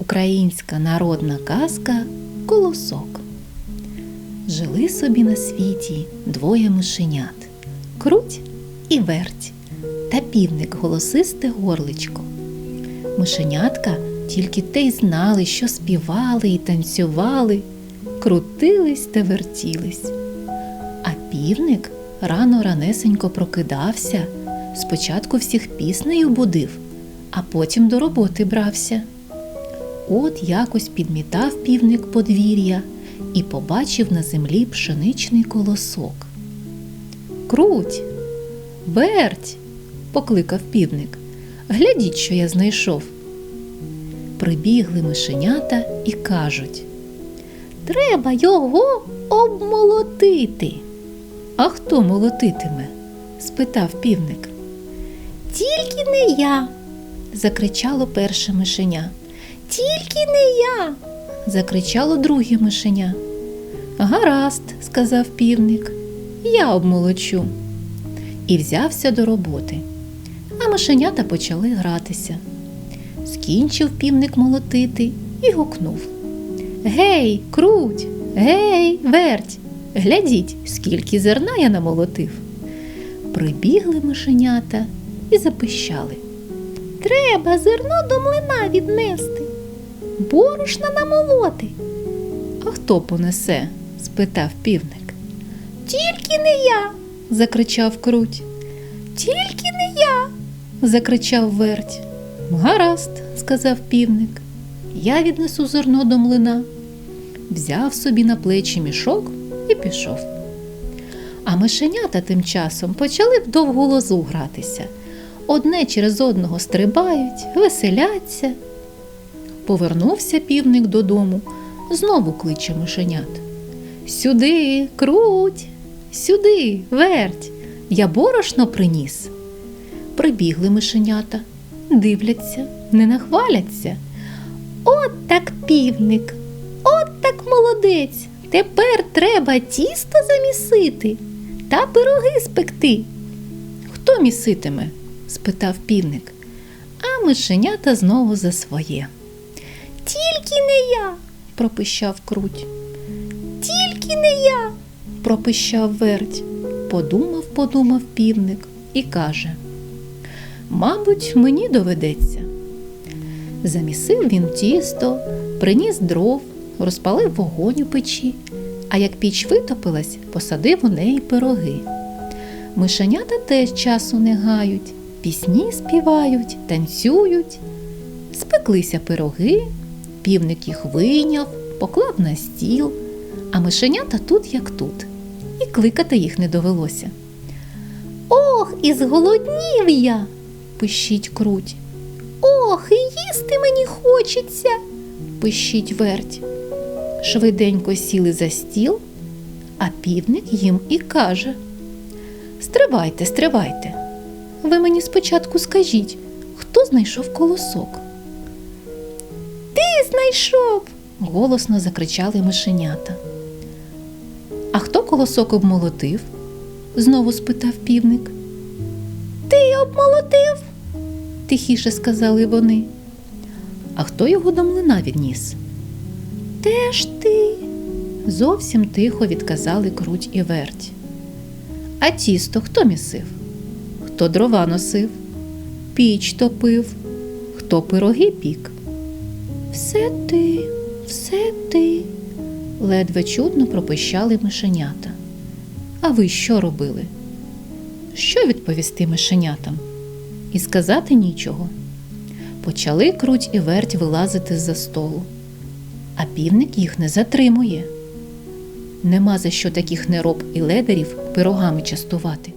Українська народна казка Колосок. Жили собі на світі двоє мишенят круть і верть, та півник голосисте горличко. Мишенятка тільки те й знали, що співали і танцювали, крутились та вертілись. А півник рано ранесенько прокидався, спочатку всіх піснею будив, а потім до роботи брався. От якось підмітав півник подвір'я і побачив на землі пшеничний колосок. Круть, верть, покликав півник. Глядіть, що я знайшов. Прибігли мишенята і кажуть Треба його обмолотити. А хто молотитиме? спитав півник. Тільки не я, закричало перше мишеня. Тільки не я. закричало друге мишеня. Гаразд, сказав півник, я обмолочу. І взявся до роботи. А мишенята почали гратися. Скінчив півник молотити і гукнув. Гей, круть, гей, верть, глядіть, скільки зерна я намолотив. Прибігли мишенята і запищали. Треба зерно до млина віднести, борошна намолоти. А хто понесе? спитав півник. Тільки не я, закричав круть. Тільки не я, закричав верть. Гаразд, сказав півник. Я віднесу зерно до млина. Взяв собі на плечі мішок і пішов. А мишенята тим часом почали в довгу лозу гратися. Одне через одного стрибають, веселяться. Повернувся півник додому, знову кличе мишенят. Сюди, круть, сюди, верть, я борошно приніс. Прибігли мишенята, дивляться, не нахваляться. От так півник, от так молодець. Тепер треба тісто замісити та пироги спекти. Хто міситиме? спитав півник, а мишенята знову за своє. Тільки не я, пропищав круть. Тільки не я, пропищав верть. Подумав, подумав півник і каже: Мабуть, мені доведеться. Замісив він тісто, приніс дров, розпалив вогонь у печі, а як піч витопилась, посадив у неї пироги. Мишенята теж часу не гають, пісні співають, танцюють. Спеклися пироги, півник їх вийняв, поклав на стіл, а мишенята тут, як тут, і кликати їх не довелося. Ох, і зголоднів я, пищить круть. Ох, і їсти мені хочеться, пищить верть. Швиденько сіли за стіл, а півник їм і каже Стривайте, стривайте. Ви мені спочатку скажіть, хто знайшов колосок? Знайшов. голосно закричали мишенята. А хто колосок обмолотив? знову спитав півник. Ти обмолотив, тихіше сказали вони. А хто його до млина відніс? Теж ти. Зовсім тихо відказали круть і верть. А тісто хто місив? Хто дрова носив, піч топив, хто пироги пік? Все ти, все ти, ледве чудно пропищали мишенята. А ви що робили? Що відповісти мишенятам? І сказати нічого. Почали круть і верть вилазити з-за столу, а півник їх не затримує. Нема за що таких нероб і ледарів пирогами частувати.